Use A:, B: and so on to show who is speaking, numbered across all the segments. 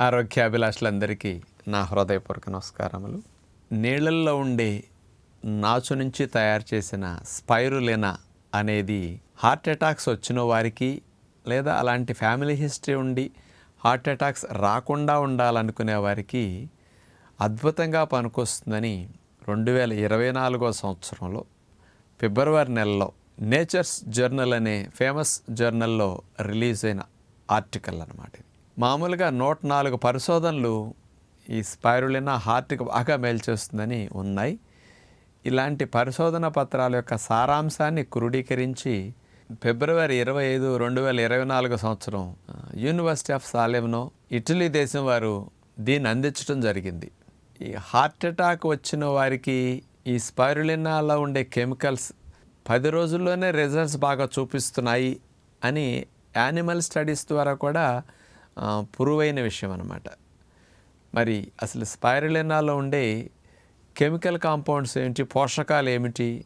A: ఆరోగ్యాభిలాషులందరికీ నా హృదయపూర్వక నమస్కారములు. నీళ్ళల్లో ఉండే నాచు నుంచి తయారు చేసిన స్పైరులెనా అనేది హార్ట్ అటాక్స్ వచ్చిన వారికి లేదా అలాంటి ఫ్యామిలీ హిస్టరీ ఉండి హార్ట్ అటాక్స్ రాకుండా ఉండాలనుకునే వారికి అద్భుతంగా పనికొస్తుందని రెండు వేల ఇరవై నాలుగో సంవత్సరంలో ఫిబ్రవరి నెలలో నేచర్స్ జర్నల్ అనే ఫేమస్ జర్నల్లో రిలీజ్ అయిన ఆర్టికల్ అనమాట ఇది. మామూలుగా నూట నాలుగు పరిశోధనలు ఈ స్పైరులినా హార్ట్కి బాగా మేల్చేస్తుందని ఉన్నాయి. ఇలాంటి పరిశోధన పత్రాల యొక్క సారాంశాన్ని క్రోడీకరించి ఫిబ్రవరి ఇరవై ఐదు రెండు వేల ఇరవై నాలుగు సంవత్సరం యూనివర్సిటీ ఆఫ్ సాలెమ్నో ఇటలీ దేశం వారు దీన్ని అందించడం జరిగింది. ఈ హార్ట్ అటాక్ వచ్చిన వారికి ఈ స్పైరులినాలో ఉండే కెమికల్స్ పది రోజుల్లోనే రిజల్ట్స్ బాగా చూపిస్తున్నాయి అని యానిమల్ స్టడీస్ ద్వారా కూడా పురువైన విషయం అన్నమాట మరి అసలు స్పైరులినాలో ఉండే కెమికల్ కాంపౌండ్స్ ఏమిటి పోషకాలు ఏమిటి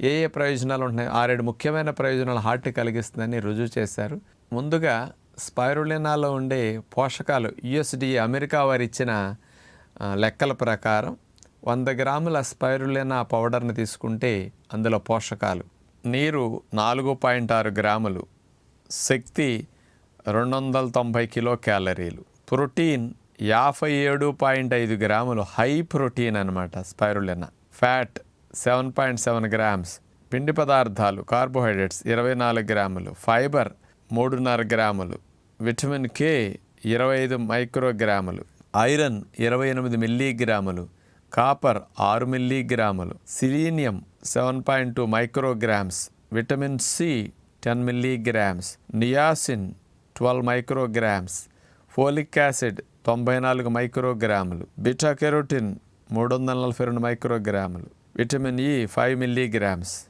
A: ఏ ఏ ప్రయోజనాలు ఉంటున్నాయి ఆరేడు ముఖ్యమైన ప్రయోజనాలు హార్ట్ కలిగిస్తుందని రుజువు చేశారు. ముందుగా స్పైరులినాలో ఉండే పోషకాలు యుఎస్డి అమెరికా వారు ఇచ్చిన లెక్కల ప్రకారం వంద గ్రాముల స్పైరులినా పౌడర్ని తీసుకుంటే అందులో పోషకాలు నీరు నాలుగు పాయింట్ ఆరు గ్రాములు శక్తి రెండు వందల తొంభై కిలో క్యాలరీలు. ప్రోటీన్ యాభై ఏడు పాయింట్ ఐదు గ్రాములు. హై ప్రోటీన్ అనమాట spirulina fat seven point seven grams. పిండి పదార్థాలు కార్బోహైడ్రేట్స్ ఇరవై నాలుగు గ్రాములు. ఫైబర్ మూడున్నర గ్రాములు. విటమిన్ కే ఇరవై ఐదు మైక్రోగ్రాములు ఐరన్ ఇరవై ఎనిమిది మిల్లీగ్రాములు కాపర్ ఆరు మిల్లీగ్రాములు selenium seven point two micrograms vitamin C ten milligrams niacin twelve micrograms folic acid తొంభై నాలుగు మైక్రోగ్రాములు బిటా కెరోటిన్ మూడు వందల నలభై రెండు మైక్రోగ్రాములు విటమిన్ ఇ ఫైవ్ మిల్లీగ్రామ్స్.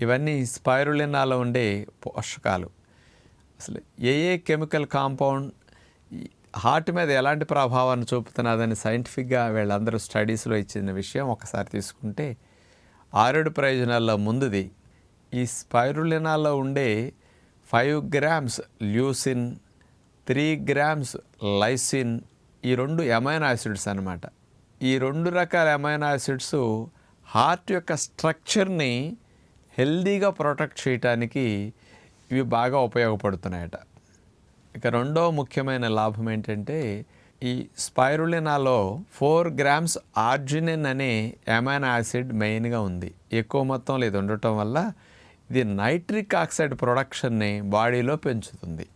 A: ఇవన్నీ స్పైరులినాలో ఉండే పోషకాలు. అసలు ఏ ఏ కెమికల్ కాంపౌండ్ హార్ట్ మీద ఎలాంటి ప్రభావాన్ని చూపుతున్నదని సైంటిఫిక్గా వీళ్ళందరూ స్టడీస్లో ఇచ్చిన విషయం ఒకసారి తీసుకుంటే ఆరేడు ప్రయోజనాల్లో ముందుది. ఈ స్పైరులినాలో ఉండే five grams leucine three grams lysine ఈ రెండు ఎమైన్ యాసిడ్స్ అనమాట ఈ రెండు రకాల ఎమైన్ యాసిడ్స్ హార్ట్ యొక్క స్ట్రక్చర్ని హెల్దీగా ప్రొటెక్ట్ చేయటానికి ఇవి బాగా ఉపయోగపడుతున్నాయట. ఇక రెండో ముఖ్యమైన లాభం ఏంటంటే ఈ స్పైరులినాలో ఫోర్ గ్రామ్స్ ఆర్జినిన్ అనే ఎమైన్ యాసిడ్ మెయిన్గా ఉంది. ఎక్కువ మొత్తంలో ఇది ఉండటం వల్ల ఇది నైట్రిక్ ఆక్సైడ్ ప్రొడక్షన్ని బాడీలో పెంచుతుంది.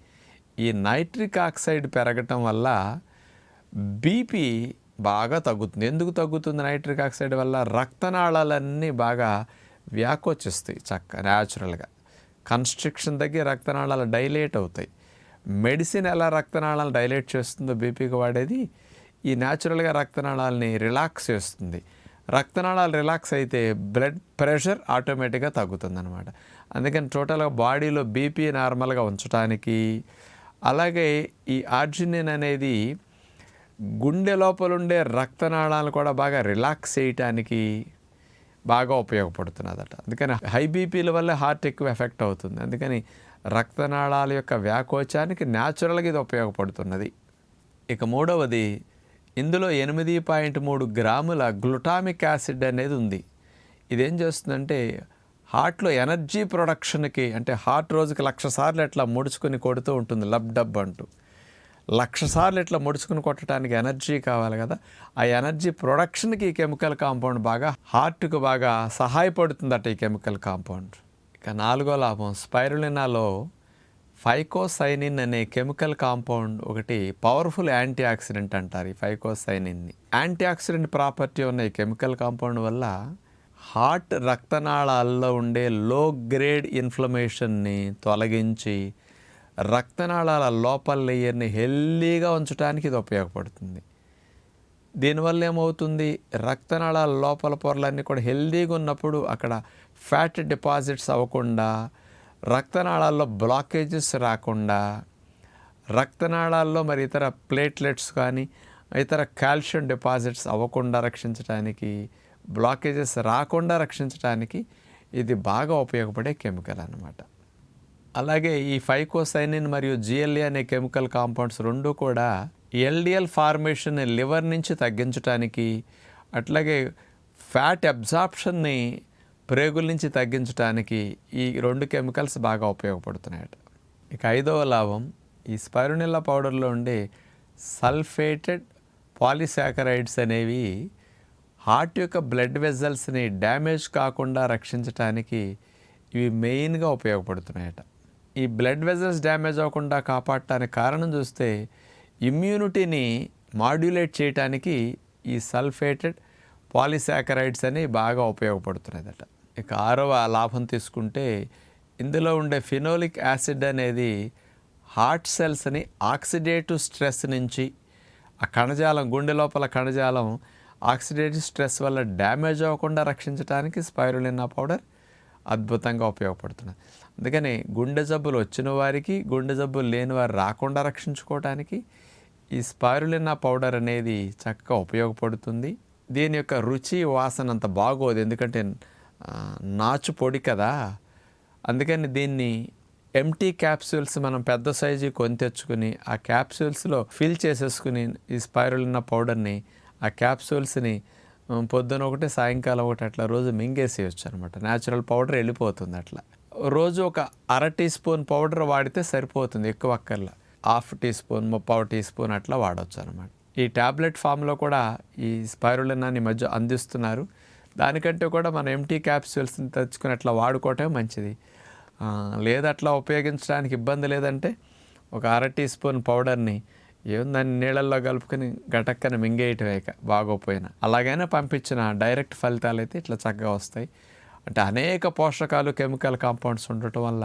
A: ఈ నైట్రిక్ ఆక్సైడ్ పెరగటం వల్ల బీపీ బాగా తగ్గుతుంది. ఎందుకు తగ్గుతుంది నైట్రిక్ ఆక్సైడ్ వల్ల? రక్తనాళాలన్నీ బాగా వ్యాకోచిస్తాయి చక్క న్యాచురల్గా. కన్స్ట్రిక్షన్ తగ్గి రక్తనాళాలు డైలేట్ అవుతాయి. మెడిసిన్ ఎలా రక్తనాళాలు డైలేట్ చేస్తుందో బీపీకి వాడేది? ఈ న్యాచురల్గా రక్తనాళాలని రిలాక్స్ చేస్తుంది. రక్తనాళాలు రిలాక్స్ అయితే బ్లడ్ ప్రెషర్ ఆటోమేటిక్గా తగ్గుతుందన్నమాట. అందుకని టోటల్గా బాడీలో బీపీ నార్మల్గా ఉంచడానికి అలాగే ఈ ఆర్జినిన్ అనేది గుండె లోపల ఉండే రక్తనాళాలు కూడా బాగా రిలాక్స్ చేయటానికి బాగా ఉపయోగపడుతున్నదట. అందుకని హై బీపీల వల్ల హార్ట్ ఎక్కువ ఎఫెక్ట్ అవుతుంది. అందుకని రక్తనాళాల యొక్క వ్యాకోచానికి న్యాచురల్గా ఇది ఉపయోగపడుతున్నది. ఇక మూడవది ఇందులో ఎనిమిది పాయింట్ మూడు గ్రాముల గ్లుటామిక్ యాసిడ్ అనేది ఉంది. ఇదేం చేస్తుందంటే హార్ట్లో ఎనర్జీ ప్రొడక్షన్కి అంటే హార్ట్ రోజుకి లక్ష సార్లు ఎట్లా ముడుచుకొని కొడుతూ ఉంటుంది లబ్ డబ్ అంటూ. లక్ష సార్లు ఇట్లా ముడుచుకుని కొట్టడానికి ఎనర్జీ కావాలి కదా ఆ ఎనర్జీ ప్రొడక్షన్కి ఈ కెమికల్ కాంపౌండ్ బాగా హార్ట్కు బాగా సహాయపడుతుందట ఈ కెమికల్ కాంపౌండ్. ఇక నాలుగో లాభం స్పైరులినాలో ఫైకోసైనిన్ అనే కెమికల్ కాంపౌండ్ ఒకటి పవర్ఫుల్ యాంటీ ఆక్సిడెంట్ అంటారు ఈ ఫైకోసైనిన్ని. యాంటీ ఆక్సిడెంట్ ప్రాపర్టీ ఉన్న ఈ కెమికల్ కాంపౌండ్ వల్ల హార్ట్ రక్తనాళాల్లో ఉండే లో గ్రేడ్ ఇన్ఫ్లమేషన్ని తొలగించి రక్తనాళాల లోపల లేయర్ని హెల్దీగా ఉంచడానికి ఇది ఉపయోగపడుతుంది. దీనివల్ల ఏమవుతుంది? రక్తనాళాల లోపల పొరలన్నీ కూడా హెల్దీగా ఉన్నప్పుడు అక్కడ ఫ్యాట్ డిపాజిట్స్ అవ్వకుండా రక్తనాళాల్లో బ్లాకేజెస్ రాకుండా రక్తనాళాల్లో మరి ఇతర ప్లేట్లెట్స్ కానీ ఇతర కాల్షియం డిపాజిట్స్ అవ్వకుండా రక్షించడానికి బ్లాకేజెస్ రాకుండా రక్షించడానికి ఇది బాగా ఉపయోగపడే కెమికల్ అన్నమాట. అలాగే ఈ ఫైకోసైనిన్ మరియు జిఎల్ఏ అనే కెమికల్ కాంపౌండ్స్ రెండు కూడా ఎల్డిఎల్ ఫార్మేషన్ లివర్ నుంచి తగ్గించడానికి అట్లాగే ఫ్యాట్ అబ్జార్ప్షన్ని ప్రేగుల నుంచి తగ్గించడానికి ఈ రెండు కెమికల్స్ బాగా ఉపయోగపడుతున్నాయట. ఇక ఐదవ లాభం ఈ స్పైరునిల్లా పౌడర్లో ఉండే సల్ఫేటెడ్ పాలిసాకరైడ్స్ అనేవి హార్ట్ యొక్క బ్లడ్ వెజల్స్ని డ్యామేజ్ కాకుండా రక్షించడానికి ఇవి మెయిన్గా ఉపయోగపడుతున్నాయట. ఈ బ్లడ్ వెజల్స్ డ్యామేజ్ అవ్వకుండా కాపాడటానికి కారణం చూస్తే ఇమ్యూనిటీని మాడ్యులేట్ చేయడానికి ఈ సల్ఫేటెడ్ పాలిసాకరైడ్స్ అని బాగా ఉపయోగపడుతున్నాయట. ఇక ఆరవ లాభం తీసుకుంటే ఇందులో ఉండే ఫినోలిక్ యాసిడ్ అనేది హార్ట్ సెల్స్ని ఆక్సిడేటివ్ స్ట్రెస్ నుంచి ఆ కణజాలం గుండె లోపల కణజాలం ఆక్సిడేటివ్ స్ట్రెస్ వల్ల డ్యామేజ్ అవ్వకుండా రక్షించడానికి స్పైరులినా పౌడర్ అద్భుతంగా ఉపయోగపడుతున్నది అందుకని గుండె జబ్బులు వచ్చిన వారికి గుండె జబ్బులు లేని వారు రాకుండా రక్షించుకోవడానికి ఈ స్పైరులినా పౌడర్ అనేది చక్కగా ఉపయోగపడుతుంది. దీని యొక్క రుచి వాసన అంత బాగోదు. ఎందుకంటే నాచు పొడి కదా. అందుకని దీన్ని ఎంటీ క్యాప్సూల్స్ మనం పెద్ద సైజు కొని తెచ్చుకుని ఆ క్యాప్సూల్స్లో ఫిల్ చేసేసుకుని ఈ స్పైరులిన పౌడర్ని ఆ క్యాప్సూల్స్ని పొద్దున ఒకటి సాయంకాలం ఒకటి అట్లా రోజు మింగేసేయచ్చు అనమాట న్యాచురల్ పౌడర్ వెళ్ళిపోతుంది అట్లా. రోజు ఒక అర టీ స్పూన్ పౌడర్ వాడితే సరిపోతుంది ఎక్కువ అక్కర్లా. హాఫ్ టీ స్పూన్ ముప్పావు టీ స్పూన్ అట్లా వాడవచ్చు అనమాట ఈ ట్యాబ్లెట్ ఫామ్లో కూడా ఈ స్పైరులినాన్ని మధ్య అందిస్తున్నారు. దానికంటే కూడా మనం ఎంటీ క్యాప్సూల్స్ని తెచ్చుకుని అట్లా వాడుకోవటమే మంచిది. లేదు అట్లా ఉపయోగించడానికి ఇబ్బంది లేదంటే ఒక అర టీ స్పూన్ పౌడర్ని ఏం దాన్ని నీళ్ళల్లో కలుపుకొని గటక్కన మింగేయటమే బాగోపోయినా. అలాగైనా పంపించిన డైరెక్ట్ ఫలితాలు అయితే ఇట్లా చక్కగా వస్తాయి. అంటే అనేక పోషకాలు కెమికల్ కాంపౌండ్స్ ఉండటం వల్ల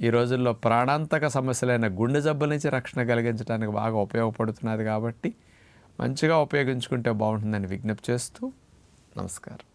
A: ఈ రోజుల్లో ప్రాణాంతక సమస్యలైన గుండె జబ్బుల నుంచి రక్షణ కలిగించడానికి బాగా ఉపయోగపడుతున్నది కాబట్టి మంచిగా ఉపయోగించుకుంటే బాగుంటుందని విజ్ఞప్తి చేస్తూ నమస్కారం.